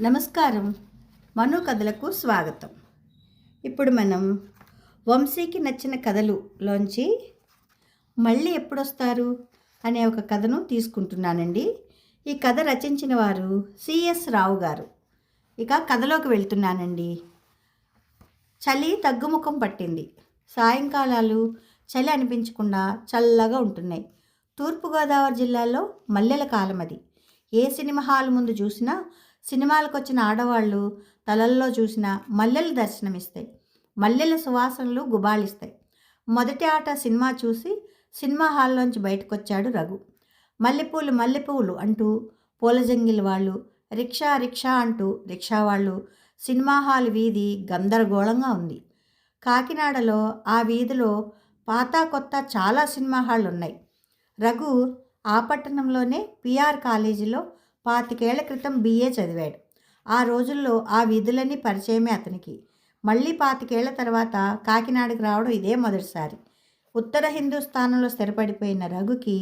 నమస్కారం. మను కథలకు స్వాగతం. ఇప్పుడు మనం వంశీకి నచ్చిన కథలులోంచి మళ్ళీ ఎప్పుడొస్తారు అనే ఒక కథను తీసుకుంటున్నానండి. ఈ కథ రచించిన వారు సిఎస్ రావు గారు. ఇక కథలోకి వెళ్తున్నానండి. చలి తగ్గుముఖం పట్టింది. సాయంకాలాలు చలి అనిపించకుండా చల్లగా ఉంటున్నాయి. తూర్పుగోదావరి జిల్లాలో మల్లెల కాలం అది. ఏ సినిమా హాల్ ముందు చూసినా సినిమాలకు వచ్చిన ఆడవాళ్ళు తలల్లో చూసినా మల్లెలు దర్శనమిస్తాయి. మల్లెల సువాసనలు గుబాళిస్తాయి. మొదటి ఆట సినిమా చూసి సినిమా హాల్లోంచి బయటకు వచ్చాడు రఘు. మల్లెపూలు మల్లెపూలు అంటూ పూలజంగిల్ వాళ్ళు రిక్షా రిక్షా అంటూ రిక్షా వాళ్ళు సినిమా హాల్ వీధి గందరగోళంగా ఉంది. కాకినాడలో ఆ వీధిలో పాత కొత్త చాలా సినిమా హాళ్ళు ఉన్నాయి రఘు ఆ పట్టణంలోనే పిఆర్ కాలేజీలో పాతికేళ్ళ క్రితం బీఏ చదివాడు. ఆ రోజుల్లో ఆ వీధులన్నీ పరిచయమే అతనికి. మళ్ళీ పాతికేళ్ళ తర్వాత కాకినాడకు రావడం ఇదే మొదటిసారి. ఉత్తర హిందూస్థానంలో స్థిరపడిపోయిన రఘుకి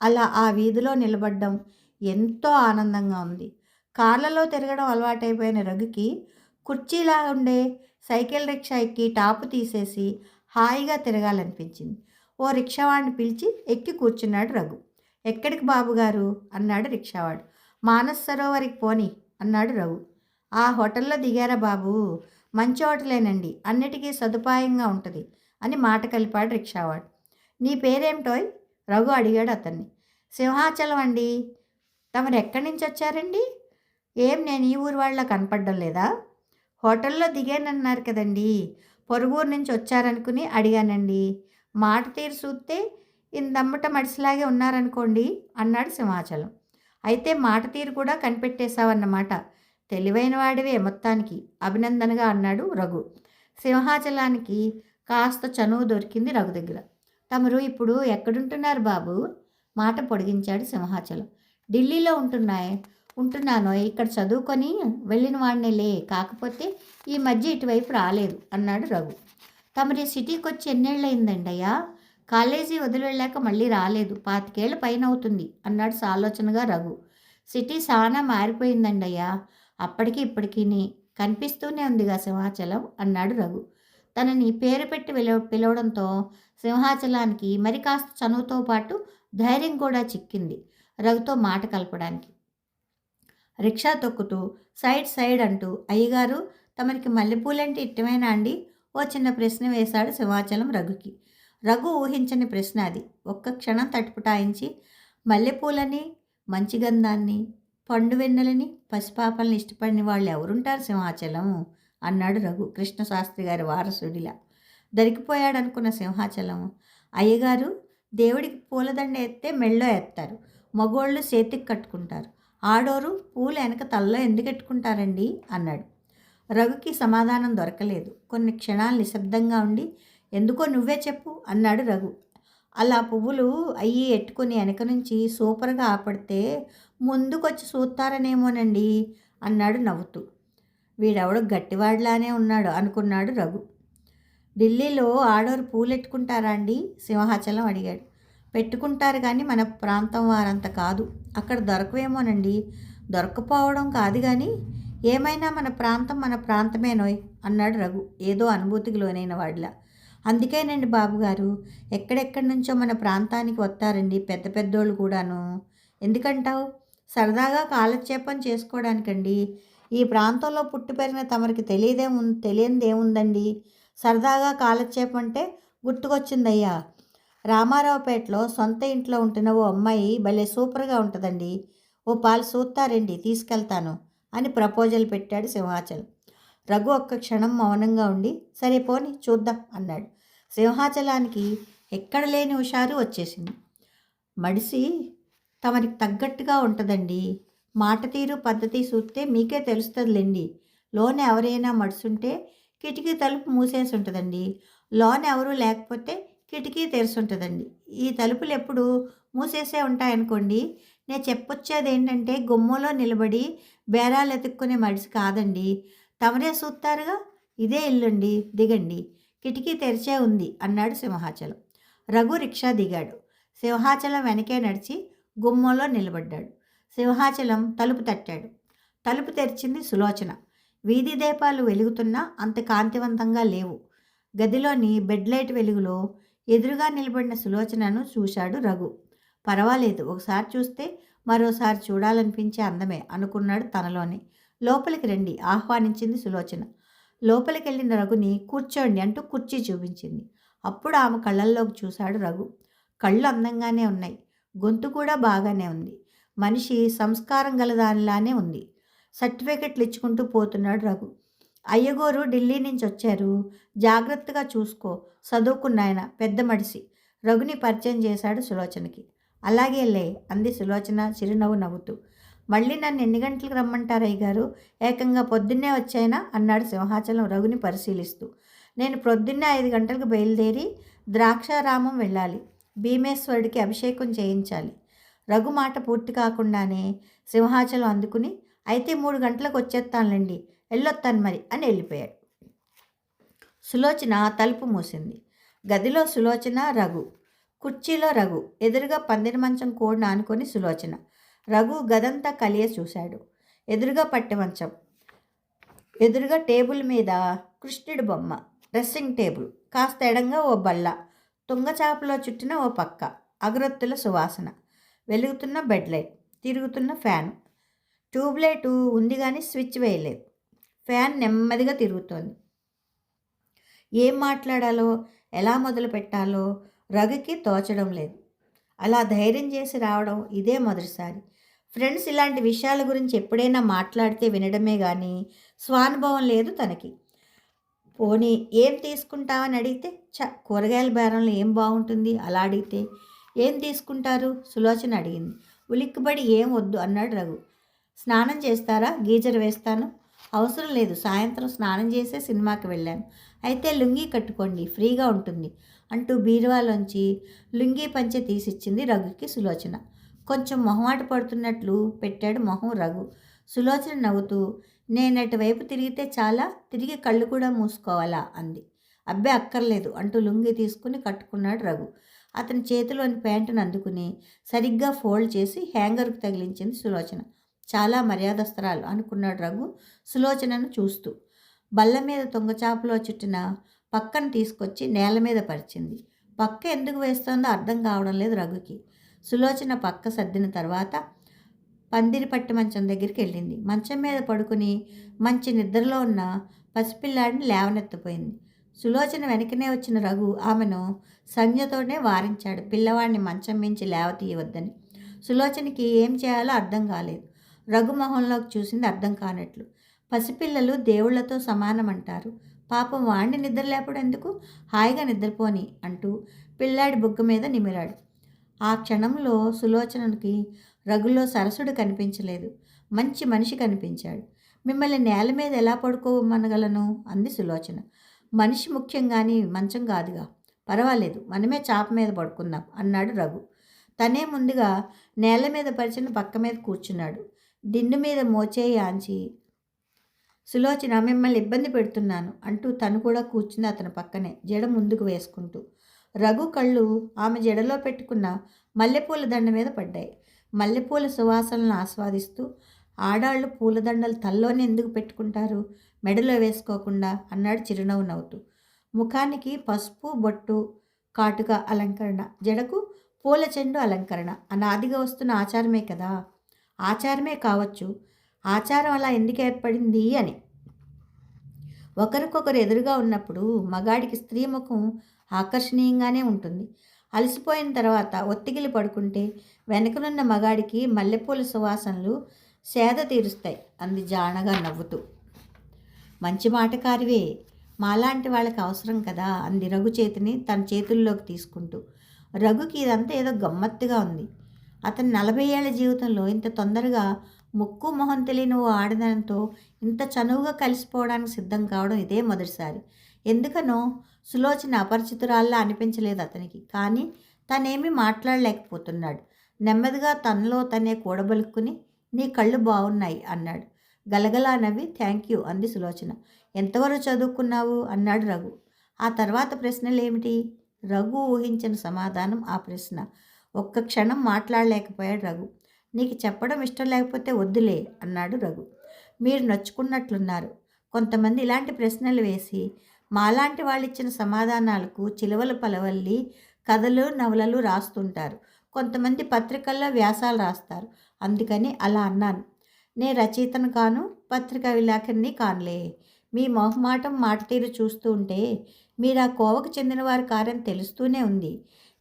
అలా ఆ వీధిలో నిలబడడం ఎంతో ఆనందంగా ఉంది. కార్లలో తిరగడం అలవాటైపోయిన రఘుకి కుర్చీలా ఉండే సైకిల్ రిక్షా ఎక్కి టాపు తీసేసి హాయిగా తిరగాలనిపించింది. ఓ రిక్షావాడిని పిలిచి ఎక్కి కూర్చున్నాడు రఘు. ఎక్కడికి బాబుగారు అన్నాడు రిక్షావాడు. మానస్ సరోవరికి పోని అన్నాడు రఘు. ఆ హోటల్లో దిగారా బాబు? మంచి హోటలేనండి అన్నిటికీ సదుపాయంగా ఉంటుంది అని మాట కలిపాడు రిక్షావాడు. నీ పేరేమిటోయ్? రఘు అడిగాడు అతన్ని. సింహాచలం అండి. తమరు ఎక్కడి నుంచి వచ్చారండి? ఏం నేను ఈ ఊరు వాళ్ళ కనపడడం లేదా? హోటల్లో దిగానన్నారు కదండి పొరుగురు నుంచి వచ్చారనుకుని అడిగానండి. మాట తీరు చూస్తే ఇందమ్మట మడిసిలాగే ఉన్నారనుకోండి అన్నాడు సింహాచలం. అయితే మాట తీరు కూడా కనిపెట్టేశావన్నమాట. తెలివైన వాడివే మొత్తానికి అభినందనగా అన్నాడు రఘు. సింహాచలానికి కాస్త చనువు దొరికింది రఘు దగ్గర. తమరు ఇప్పుడు ఎక్కడుంటున్నారు బాబు? మాట పొడిగించాడు సింహాచలం. ఢిల్లీలో ఉంటున్నాయి. ఉంటున్నాను. ఇక్కడ చదువుకొని వెళ్ళిన వాడినే లే కాకపోతే ఈ మధ్య ఇటువైపు రాలేదు అన్నాడు రఘు. తమరి సిటీకి వచ్చి ఎన్నేళ్ళయిందండి అయ్యా కాలేజీ వదిలి వెళ్ళాక మళ్ళీ రాలేదు. పాతికేళ్ళ పైన అవుతుంది అన్నాడు సాలోచనగా రఘు. సిటీ చాలా మారిపోయిందండి అయ్యా అప్పటికి ఇప్పటికీ కనిపిస్తూనే ఉందిగా సింహాచలం అన్నాడు రఘు. తనని పేరు పెట్టి పిలవ పిలవడంతో సింహాచలానికి మరి కాస్త చనువుతో పాటు ధైర్యం కూడా చిక్కింది రఘుతో మాట కలపడానికి. రిక్షా తొక్కుతూ సైడ్ సైడ్ అంటూ అయ్యగారు తమరికి మల్లెపూలంటే ఇష్టమేనా అండి? ఓ చిన్న ప్రశ్న వేశాడు సింహాచలం రఘుకి. రఘు ఊహించని ప్రశ్న అది. ఒక్క క్షణం తట్పుటాయించి మల్లెపూలని మంచి గంధాన్ని పండు వెన్నెలని పసిపాపల్ని ఇష్టపడిన వాళ్ళు ఎవరుంటారు సింహాచలం అన్నాడు రఘు కృష్ణశాస్త్రి గారి వారసుడిలా. దొరికిపోయాడనుకున్న సింహాచలం అయ్యగారు దేవుడికి పూలదండ ఎత్తే మెళ్ళో ఎత్తారు. మగోళ్ళు చేతికి కట్టుకుంటారు. ఆడోరు పూలు వెనక తల్లో ఎందుకు ఎట్టుకుంటారండి అన్నాడు. రఘుకి సమాధానం దొరకలేదు. కొన్ని క్షణాలు నిశ్శబ్దంగా ఉండి ఎందుకో నువ్వే చెప్పు అన్నాడు రఘు. అలా పువ్వులు అయ్యి ఎట్టుకుని వెనక నుంచి సూపర్గా ఆపడితే ముందుకొచ్చి చూస్తారనేమోనండి అన్నాడు నవ్వుతూ. వీడెవడో గట్టివాడిలానే ఉన్నాడు అనుకున్నాడు రఘు. ఢిల్లీలో ఆడోరు పూలెట్టుకుంటారా అండి? సింహాచలం అడిగాడు. పెట్టుకుంటారు కానీ మన ప్రాంతం వారంత కాదు. అక్కడ దొరకవేమోనండి. దొరకపోవడం కాదు కానీ ఏమైనా మన ప్రాంతం మన ప్రాంతమేనోయ్ అన్నాడు రఘు. ఏదో అనుభూతికి లోనైన వాడిలా. అందుకేనండి బాబుగారు ఎక్కడెక్కడి నుంచో మన ప్రాంతానికి వస్తారండి పెద్ద పెద్దోళ్ళు కూడాను. ఎందుకంటావు? సరదాగా కాలక్షేపం చేసుకోవడానికండి ఈ ప్రాంతంలో పుట్టి పెరిగిన తమరికి తెలియదేము తెలియనిదేముందండి సరదాగా కాలక్షేపం అంటే గుర్తుకొచ్చిందయ్యా. రామారావుపేటలో సొంత ఇంట్లో ఉంటున్న ఓ అమ్మాయి భలే సూపర్గా ఉంటుందండి. ఓ పాలు సూత్తారండి తీసుకెళ్తాను. అని ప్రపోజల్ పెట్టాడు సింహాచలం. రఘు ఒక్క క్షణం మౌనంగా ఉండి సరే పోని చూద్దాం అన్నాడు. సింహాచలానికి ఎక్కడ లేని హుషారు వచ్చేసింది. మడిసి తమరికి తగ్గట్టుగా ఉంటుందండి. మాట తీరు పద్ధతి చూస్తే మీకే తెలుస్తుందిలేండి. లోన ఎవరైనా మడుసుంటే కిటికీ తలుపు మూసేసి ఉంటుందండి లోన ఎవరు లేకపోతే కిటికీ తెరిచి ఉంటుందండి ఈ తలుపులు ఎప్పుడు మూసేసే ఉంటాయనుకోండి. నేను చెప్పొచ్చేది ఏంటంటే గుమ్మలో నిలబడి బేరాలు ఎతుక్కునే మడిసి కాదండి. తమరే చూస్తారుగా ఇదే ఇల్లుండి దిగండి. కిటికీ తెరిచే ఉంది అన్నాడు సింహాచలం. రఘు రిక్షా దిగాడు. సింహాచలం వెనకే నడిచి గుమ్మంలో నిలబడ్డాడు. సింహాచలం తలుపు తట్టాడు. తలుపు తెరిచింది సులోచన. వీధి దీపాలు వెలుగుతున్నా అంత కాంతివంతంగా లేవు. గదిలోని బెడ్ లైట్ వెలుగులో ఎదురుగా నిలబడిన సులోచనను చూశాడు రఘు. పర్వాలేదు ఒకసారి చూస్తే మరోసారి చూడాలనిపించే అందమే అనుకున్నాడు తనలోనే. లోపలికి రండి ఆహ్వానించింది సులోచన. లోపలికి వెళ్ళిన రఘుని కూర్చోండి అంటూ కుర్చీ చూపించింది. అప్పుడు ఆమె కళ్ళల్లోకి చూశాడు రఘు. కళ్ళు అందంగానే ఉన్నాయి. గొంతు కూడా బాగానే ఉంది. మనిషి సంస్కారం గల దానిలానే ఉంది. సర్టిఫికెట్లు ఇచ్చుకుంటూ పోతున్నాడు రఘు. అయ్యగోరు ఢిల్లీ నుంచి వచ్చారు. జాగ్రత్తగా చూసుకో. చదువుకున్నాయన పెద్ద మడిసి. రఘుని పరిచయం చేశాడు సులోచనకి. అలాగే లే అంది సులోచన చిరునవ్వు నవ్వుతూ. మళ్ళీ నన్ను ఎన్ని గంటలకు రమ్మంటారయ్య గారు ఏకంగా పొద్దున్నే వచ్చాయినా అన్నాడు సింహాచలం రఘుని పరిశీలిస్తూ. నేను పొద్దున్నే ఐదు గంటలకు బయలుదేరి ద్రాక్షారామం వెళ్ళాలి. భీమేశ్వరుడికి అభిషేకం చేయించాలి. రఘు మాట పూర్తి కాకుండానే సింహాచలం అందుకుని అయితే మూడు గంటలకు వచ్చేస్తానులేండి వెళ్ళొత్తాను మరి అని వెళ్ళిపోయాడు. సులోచన తలుపు మూసింది. గదిలో సులోచన రఘు కుర్చీలో రఘు ఎదురుగా పందిరి మంచం కోడిని ఆనుకొని సులోచన. రఘు గదంతా కలియ చూశాడు. ఎదురుగా పట్టె మంచం. ఎదురుగా టేబుల్ మీద కృష్ణుడి బొమ్మ. Dressing table. కాస్త ఎడంగా ఓ బల్ల. తుంగచాపలో చుట్టిన ఓ పక్క. అగరొత్తుల సువాసన. వెలుగుతున్న బెడ్ లైట్. తిరుగుతున్న ఫ్యాన్. ట్యూబ్లైట్ ఉంది కానీ స్విచ్ వేయలేదు. ఫ్యాన్ నెమ్మదిగా తిరుగుతోంది. ఏం మాట్లాడాలో? ఎలా మొదలు పెట్టాలో రఘుకి తోచడం లేదు. అలా ధైర్యం చేసి రావడం ఇదే మొదటిసారి. ఫ్రెండ్స్ ఇలాంటి విషయాల గురించి ఎప్పుడైనా మాట్లాడితే వినడమే కానీ స్వానుభవం లేదు తనకి. పోనీ ఏం తీసుకుంటావని అడిగితే చ కూరగాయల బేరంలో ఏం బాగుంటుంది? అలా అడిగితే ఏం తీసుకుంటారు? సులోచన అడిగింది. ఉలిక్కిబడి ఏం వద్దు? అన్నాడు రఘు. స్నానం చేస్తారా? గీజర్ వేస్తాను. అవసరం లేదు. సాయంత్రం స్నానం చేసే సినిమాకి వెళ్ళాను. అయితే లుంగీ కట్టుకోండి. ఫ్రీగా ఉంటుంది. అంటూ బీరువాలోంచి లుంగీ పంచె తీసిచ్చింది రఘుకి సులోచన. కొంచెం మొహమాట పడుతున్నట్లు పెట్టాడు మొహం రఘు. సులోచన నవ్వుతూ నేను వైపు తిరిగితే చాలా తిరిగి కళ్ళు కూడా మూసుకోవాలా? అంది. అబ్బే అక్కర్లేదు అంటూ లుంగి తీసుకుని కట్టుకున్నాడు రఘు. అతని చేతిలోని ప్యాంటును అందుకుని సరిగ్గా ఫోల్డ్ చేసి హ్యాంగర్కు తగిలించింది సులోచన. చాలా మర్యాదస్తరాలు అనుకున్నాడు రఘు సులోచనను చూస్తూ. బల్ల మీద తొంగచాపలో చుట్టిన పక్కన తీసుకొచ్చి నేల మీద పరిచింది. పక్క ఎందుకు వేస్తోందో అర్థం కావడం లేదు రఘుకి. సులోచన పక్క సర్దిన తర్వాత పందిరి పట్టి మంచం దగ్గరికి వెళ్ళింది. మంచం మీద పడుకుని మంచి నిద్రలో ఉన్న పసిపిల్లాడిని లేవనెత్తిపోయింది. సులోచన వెనకనే వచ్చిన రఘు ఆమెను సంజ్ఞతోనే వారించాడు. పిల్లవాడిని మంచం మించి లేవతీయవద్దని సులోచనకి ఏం చేయాలో అర్థం కాలేదు. రఘు మొహంలోకి చూసింది అర్థం కానట్లు. పసిపిల్లలు దేవుళ్ళతో సమానమంటారు. పాపం వాణ్ణి నిద్ర లేపడం ఎందుకు హాయిగా నిద్రపోని అంటూ పిల్లాడి బుగ్గ మీద నిమిరాడు. ఆ క్షణంలో సులోచనకి రగుల్లో సరసుడు కనిపించలేదు. మంచి మనిషి కనిపించాడు. మిమ్మల్ని నేల మీద ఎలా పడుకోమనగలను? అంది సులోచన. మనిషి ముఖ్యం కానీ మంచం కాదుగా. పర్వాలేదు మనమే చాప మీద పడుకుందాం అన్నాడు రఘు. తనే ముందుగా నేల మీద పరిచిన పక్క మీద కూర్చున్నాడు. దిండు మీద మోచేయి ఆంచి సులోచన మిమ్మల్ని ఇబ్బంది పెడుతున్నాను అంటూ తను కూడా కూర్చుంది అతని పక్కనే జడ ముందుకు వేసుకుంటూ. రఘు కళ్ళు ఆమె జడలో పెట్టుకున్న మల్లెపూల దండ మీద పడ్డాయి. మల్లెపూల సువాసనలను ఆస్వాదిస్తూ ఆడాళ్ళు పూలదండలు తల్లోనే ఎందుకు పెట్టుకుంటారు? మెడలో వేసుకోకుండా అన్నాడు చిరునవ్వు నవ్వుతూ. ముఖానికి పసుపు బొట్టు కాటుక అలంకరణ జడకు పూల చెండు అలంకరణ అనాదిగా వస్తున్న ఆచారమే కదా. ఆచారమే కావచ్చు. ఆచారం అలా ఎందుకు ఏర్పడింది అని. ఒకరికొకరు ఎదురుగా ఉన్నప్పుడు మగాడికి స్త్రీ ముఖం ఆకర్షణీయంగానే ఉంటుంది. అలసిపోయిన తర్వాత ఒత్తిగిలి పడుకుంటే వెనకనున్న మగాడికి మల్లెపూల సువాసనలు సేద తీరుస్తాయి. అంది జానగా నవ్వుతూ. మంచి మాటకారివే మాలాంటి వాళ్ళకి అవసరం కదా అంది రఘు చేతిని తన చేతుల్లోకి తీసుకుంటూ. రఘుకి ఇదంతా ఏదో గమ్మత్తుగా ఉంది. అతని నలభై ఏళ్ళ జీవితంలో ఇంత తొందరగా ముక్కు మొహం తెలియని ఓ ఆడదనంతో ఇంత చనువుగా కలిసిపోవడానికి సిద్ధం కావడం ఇదే మొదటిసారి. ఎందుకనో సులోచన అపరిచితురాల్లా అనిపించలేదు అతనికి. కానీ తనేమీ మాట్లాడలేకపోతున్నాడు. నెమ్మదిగా తనలో తనే కూడబలుక్కుని నీ కళ్ళు బాగున్నాయి అన్నాడు. గలగలా నవ్వి థ్యాంక్ యూ అంది సులోచన. ఎంతవరకు చదువుకున్నావు? అన్నాడు రఘు. ఆ తర్వాత ప్రశ్నలేమిటి? రఘు ఊహించిన సమాధానం ఆ ప్రశ్న. ఒక్క క్షణం మాట్లాడలేకపోయాడు రఘు. నీకు చెప్పడం ఇష్టం లేకపోతే వద్దులే అన్నాడు రఘు. మీరు నచ్చుకున్నట్లున్నారు. కొంతమంది ఇలాంటి ప్రశ్నలు వేసి మాలాంటి వాళ్ళు ఇచ్చిన సమాధానాలకు చిలువలు పలవల్లి కథలు నవలలు రాస్తుంటారు. కొంతమంది పత్రికల్లో వ్యాసాలు రాస్తారు. అందుకని అలా అన్నాను. నే రచయితను కాను పత్రికా విలేకరిని కానులే. మీ మొహమాటం మాట తీరు చూస్తూ ఉంటే మీరు ఆ కోవకు చెందిన వారి కార్యం తెలుస్తూనే ఉంది.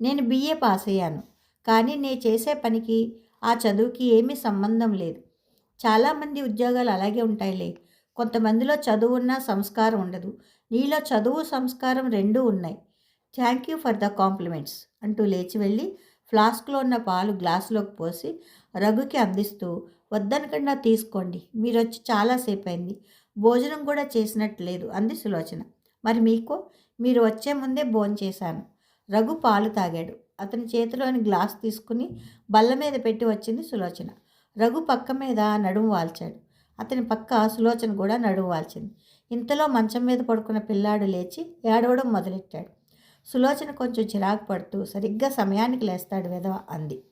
నేను బిఏ పాస్ అయ్యాను కానీ నేను చేసే పనికి ఆ చదువుకి ఏమీ సంబంధం లేదు. చాలామంది ఉద్యోగాలు అలాగే ఉంటాయిలే. కొంతమందిలో చదువు ఉన్న సంస్కారం ఉండదు. నీలో చదువు సంస్కారం రెండూ ఉన్నాయి. Thank you for the compliments అంటూ లేచి వెళ్ళి ఫ్లాస్క్లో ఉన్న పాలు గ్లాసులోకి పోసి రఘుకి అందిస్తూ వద్దనకుండా తీసుకోండి. మీరు వచ్చి చాలాసేపు అయింది భోజనం కూడా చేసినట్టు లేదు అంది సులోచన. మరి మీకు? మీరు వచ్చే ముందే భోంచేశాను. రఘు పాలు తాగాడు. అతని చేతిలోని గ్లాస్ తీసుకుని బల్ల మీద పెట్టి వచ్చింది సులోచన. రఘు పక్క మీద నడుము వాల్చాడు. అతని పక్క సులోచన కూడా నడుము వాల్చింది. ఇంతలో మంచం మీద పడుకున్న పిల్లాడు లేచి ఏడవడం మొదలెట్టాడు. సులోచన కొంచెం చిరాకు పడుతూ సరిగ్గా సమయానికి లేస్తాడు విధవ అంది.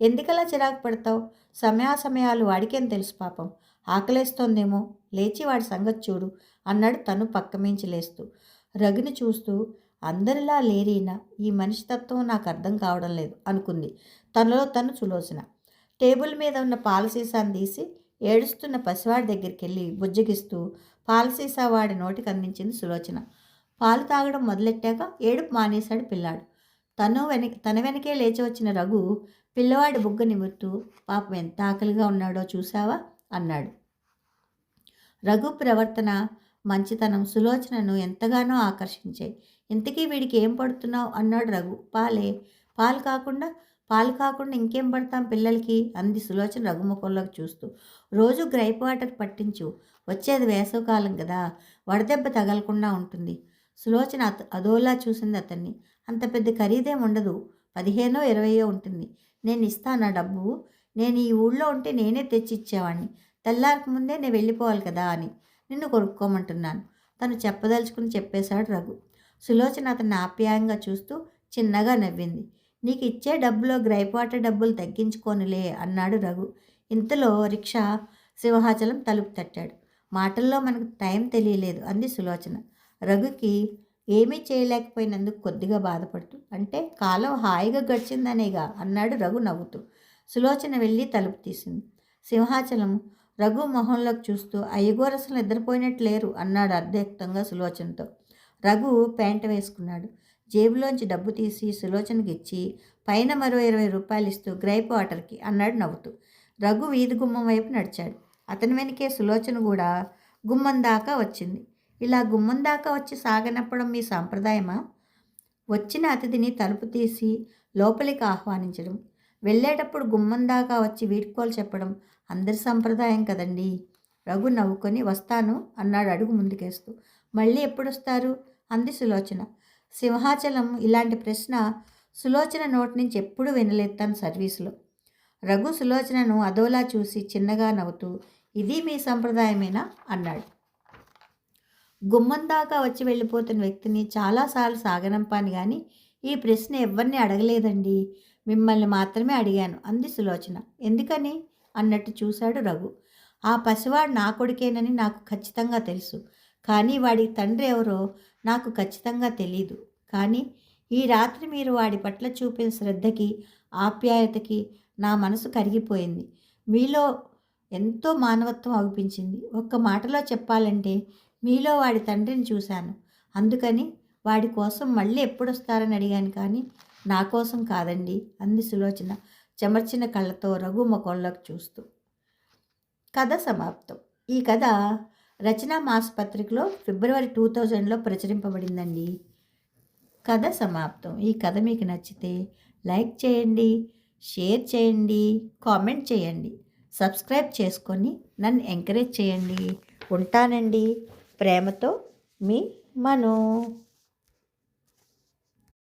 ఎందుకలా చిరాకు పడతావు? సమయాసమయాలు వాడికేం తెలుసు పాపం? ఆకలేస్తోందేమో? లేచి వాడి సంగతి చూడు అన్నాడు తను పక్క మించి లేస్తూ. రఘుని చూస్తూ అందరిలా లేరీనా? ఈ మనిషి తత్వం నాకు అర్థం కావడం లేదు అనుకుంది. తనలో తను సులోచన. టేబుల్ మీద ఉన్న పాలసీసాను తీసి ఏడుస్తున్న పసివాడి దగ్గరికి వెళ్ళి బుజ్జగిస్తూ పాలసీసా వాడి నోటికి అందించింది సులోచన. పాలు తాగడం మొదలెట్టాక ఏడుపు మానేశాడు పిల్లాడు. తను వెనక తన వెనకే లేచి వచ్చిన రఘు పిల్లవాడి బుగ్గ నిమురుతూ పాపం ఎంత ఆకలిగా ఉన్నాడో చూసావా అన్నాడు. రఘు ప్రవర్తన మంచితనం సులోచనను ఎంతగానో ఆకర్షించాయి. ఇంతకీ వీడికి ఏం పడుతున్నావు? అన్నాడు రఘు. పాలే పాలు కాకుండా పాలు కాకుండా ఇంకేం పడతాం పిల్లలకి? అంది సులోచన రఘుముఖంలోకి చూస్తూ. రోజు గ్రైప్ వాటర్ పట్టించు. వచ్చేది వేసవకాలం కదా వడదెబ్బ తగలకుండా ఉంటుంది. సులోచన అత అదోలా చూసింది అతన్ని. అంత పెద్ద ఖరీదేం ఉండదు. పదిహేనో ఇరవయో ఉంటుంది. నేను ఇస్తాను డబ్బు? నేను ఈ ఊళ్ళో ఉంటే నేనే తెచ్చి ఇచ్చేవాడిని తెల్లారికి ముందే నేను వెళ్ళిపోవాలి కదా అని. నిన్ను కొనుక్కోమంటున్నాను. తను చెప్పదలుచుకుని చెప్పేశాడు రఘు. సులోచన అతన్ని ఆప్యాయంగా చూస్తూ చిన్నగా నవ్వింది. నీకు ఇచ్చే డబ్బులో గ్రైప్ డబ్బులు తగ్గించుకోనులే అన్నాడు రఘు. ఇంతలో రిక్షా సింహాచలం తలుపు తట్టాడు. మాటల్లో మనకు టైం తెలియలేదు అంది సులోచన. రఘుకి ఏమీ చేయలేకపోయినందుకు కొద్దిగా బాధపడుతూ అంటే కాలం హాయిగా గడిచిందనేగా అన్నాడు రఘు నవ్వుతూ. సులోచన వెళ్ళి తలుపు తీసింది. సింహాచలం రఘు మొహంలోకి చూస్తూ అయ్యగోరసలు అసలు నిద్రపోయినట్టు లేరు అన్నాడు అర్ధయుక్తంగా సులోచనతో. రఘు ప్యాంట్ వేసుకున్నాడు. జేబులోంచి డబ్బు తీసి సులోచనకి ఇచ్చి పైన మరో ఇరవై రూపాయలు ఇస్తూ గ్రైప్ వాటర్కి అన్నాడు నవ్వుతూ. రఘు వీధి గుమ్మం వైపు నడిచాడు. అతని వెనకే సులోచన కూడా గుమ్మం దాకా వచ్చింది. ఇలా గుమ్మం దాకా వచ్చి సాగనప్పడం మీ సాంప్రదాయమా? వచ్చిన అతిథిని తలుపు తీసి లోపలికి ఆహ్వానించడం. వెళ్ళేటప్పుడు గుమ్మం దాకా వచ్చి వీడ్కోలు చెప్పడం అందరి సంప్రదాయం కదండి. రఘు నవ్వుకొని వస్తాను అన్నాడు అడుగు ముందుకేస్తూ. మళ్ళీ ఎప్పుడొస్తారు? అంది సులోచన. సింహాచలం ఇలాంటి ప్రశ్న సులోచన నోటి నుంచి ఎప్పుడు వినలేదు తన సర్వీసులో. రఘు సులోచనను అదోలా చూసి చిన్నగా నవ్వుతూ ఇది మీ సంప్రదాయమేనా? అన్నాడు. గుమ్మం దాకా వచ్చి వెళ్ళిపోతున్న వ్యక్తిని చాలాసార్లు సాగనంపాను కానీ ఈ ప్రశ్న ఎవరిని అడగలేదండి. మిమ్మల్ని మాత్రమే అడిగాను అంది సులోచన. ఎందుకని? అన్నట్టు చూశాడు రఘు. ఆ పసివాడు నా కొడుకేనని నాకు ఖచ్చితంగా తెలుసు. కానీ వాడి తండ్రి ఎవరో నాకు ఖచ్చితంగా తెలియదు కానీ ఈ రాత్రి మీరు వాడి పట్ల చూపిన శ్రద్ధకి ఆప్యాయతకి నా మనసు కరిగిపోయింది. మీలో ఎంతో మానవత్వం అగుపించింది. ఒక్క మాటలో చెప్పాలంటే మీలో వాడి తండ్రిని చూశాను. అందుకని వాడి కోసం మళ్ళీ ఎప్పుడు వస్తారని అడిగాను కానీ నా కోసం కాదండి అంది సులోచన చెమర్చిన కళ్ళతో రఘు ముఖంలోకి చూస్తూ. కథ సమాప్తం. ఈ కథ రచనా మాస్ పత్రికలో ఫిబ్రవరి టూ థౌజండ్లో ప్రచురింపబడిందండి. కథ సమాప్తం. ఈ కథ మీకు నచ్చితే లైక్ చేయండి షేర్ చేయండి కామెంట్ చేయండి. సబ్స్క్రైబ్ చేసుకొని నన్ను ఎంకరేజ్ చేయండి. ఉంటానండి. ప్రేమతో మీ మను.